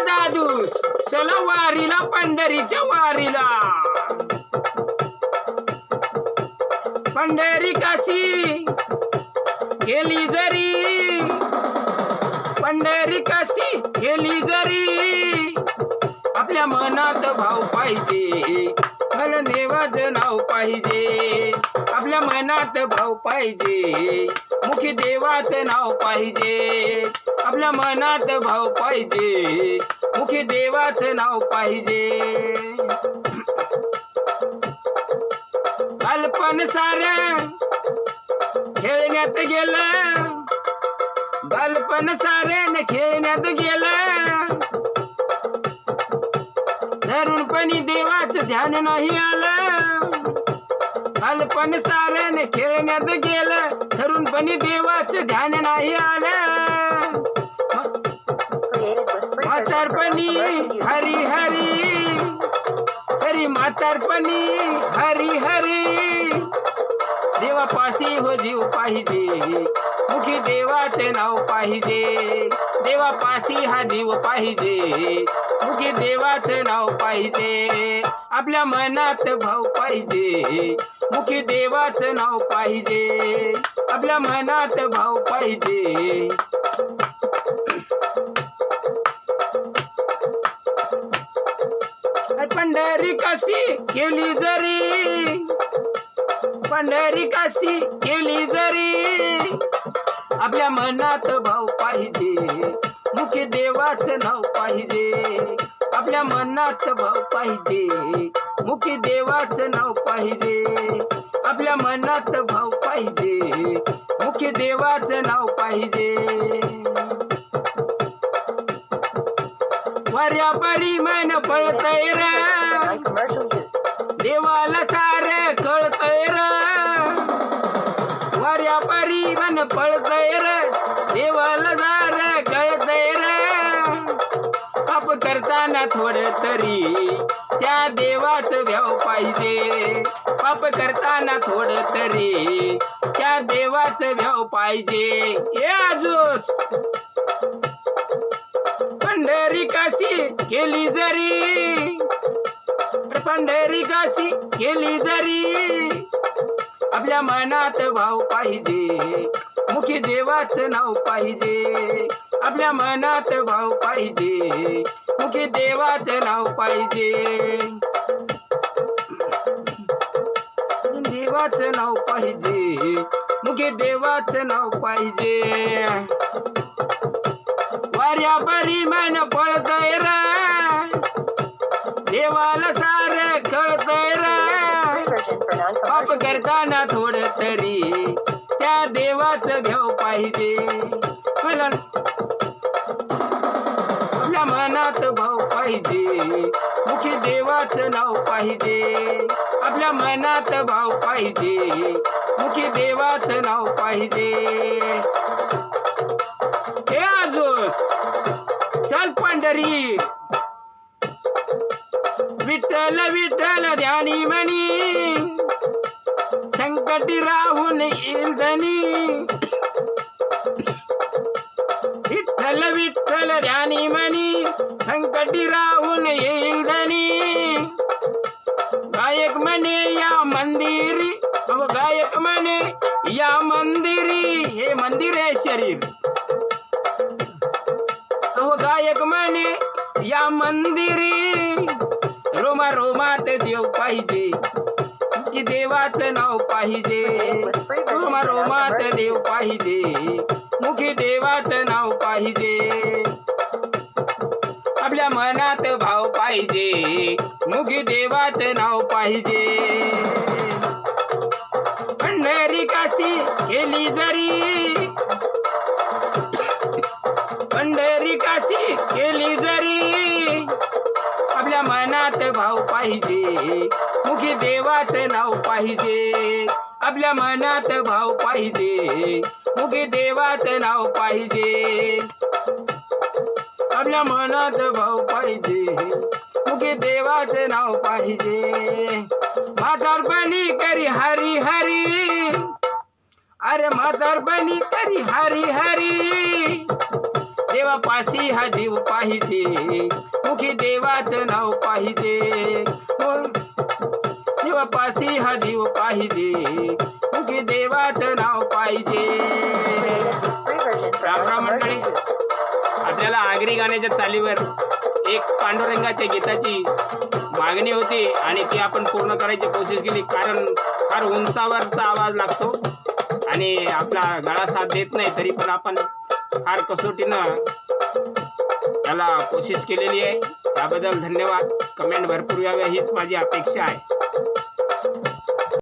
दादू चला वारीला पंढरीच्या वारीला. पंढरी काशी गेली जरी? पंढरी काशी गेली जरी? आपल्या मनात भाव पाहिजे. देवाचं नाव पाहिजे. आपल्या मनात भाव पाहिजे. मुखी देवाचं नाव पाहिजे. आपल्या मनात भाव पाहिजे. मुखी देवाचं नाव पाहिजे. बालपण साऱ्या खेळण्यात गेलं. बालपण साऱ्याने खेळण्यात गेलं. तरुणपणी देवाचं ध्यान नाही आलं. बालपण सारण खेळण्यात गेलं. तरुणपणी देवाचं ध्यान नाही आलं. म्हातारपणी हरी हरी हरी म्हातारपणी हरी हरी. देवापाशी हो जीव पाहिजे. मुखी देवाचे नाव पाहिजे. देवापाशी हा जीव पाहिजे. मुखी देवाचे नाव पाहिजे. आपल्या मनात भाव पाहिजे. मुखी देवाचं नाव पाहिजे. आपल्या मनात भाव पाहिजे. पंढरी कशी केली जरी? पंढरी काशी केली जरी? आपल्या मनात भाव पाहिजे. मुखी देवाचं नाव पाहिजे. आपल्या मनात भाव पाहिजे. मुखी देवाचं नाव पाहिजे. आपल्या मनात भाव पाहिजे. मुखी देवाचं नाव पाहिजे. वर्या परी मन पळतय रे. पळतय र. देवाला सारे कळतय र. पाप करताना थोडं तरी त्या देवाचं भ्याव पाहिजे. पाप करताना थोडं तरी त्या देवाचं व्याव पाहिजे. हे आजूस! पंढरी काशी केली जरी. पंढरी काशी केली जरी. आपल्या मनात भाव पाहिजे. मुखी देवाचं नाव पाहिजे. आपल्या मनात भाव पाहिजे. मुखी देवाचं नाव पाहिजे. देवाचं नाव पाहिजे. मुखी देवाचं नाव पाहिजे. वाऱ्या परी मन पळतय र. देवाला सारे कळतय पाप. करताना थोडं तरी. त्या देवाचं भेव पाहिजे. मला आपल्या मनात भाव पाहिजे. मुखी देवाचं नाव पाहिजे. आपल्या मनात भाव पाहिजे. मुखी देवाचं नाव पाहिजे. हे आजोस चल पंढरी. विठ्ठल विठ्ठल ध्यानी म्हणी ಸಂಕಟಿ ರಾಹುನ ಇಲ್ದನಿ ವಿಠಲ ವಿಠಲ ಧ್ಯಾನಿ ಮನಿ ಸಂಕಟಿ ರಾಹುನ ಇಲ್ದನಿ गायक मने या मंदिरी, अब गायक मने या मंदिरी ये मंदिर है शरीर। अब गायक मने या मंदिरी, रोमा रोमा रोमात देव पाहिजे। की देवाचं नाव पाहिजे. रोमा रोमात देव पाहिजे. मुखी देवाचं नाव पाहिजे. आपल्या मनात भाव पाहिजे. मुखी देवाचं नाव पाहिजे. पंढरी काशी केली जरी मनात भाव पाहिजे. मुखी देवाचं नाव पाहिजे. आपल्या मनात भाव पाहिजे. मुखी देवाचं नाव पाहिजे. आपल्या मनात भाव पाहिजे. मुखी देवाचं नाव पाहिजे. म्हातारपणी करी हरी हरी. अरे म्हातारपणी करी हरी हरी. देवापाशी हा जीव पाहिजे. मुखी देवाचं नाव पाहिजे. देवापाशी हा जीव पाहिजे. मुखी देवाचं नाव पाहिजे. रामराम मंडळी. आपल्याला आगरी गाण्याच्या चालीवर एक पांडुरंगाच्या गीताची मागणी होती आणि ती आपण पूर्ण करायची कोशिश केली कारण फार उंचावरचा आवाज लागतो आणि आपला गळा साथ देत नाही तरी पण आपण फार कसोटीनं त्याला कोशिश केलेली आहे. त्याबद्दल धन्यवाद. कमेंट भरपूर याव्या हीच माझी अपेक्षा आहे.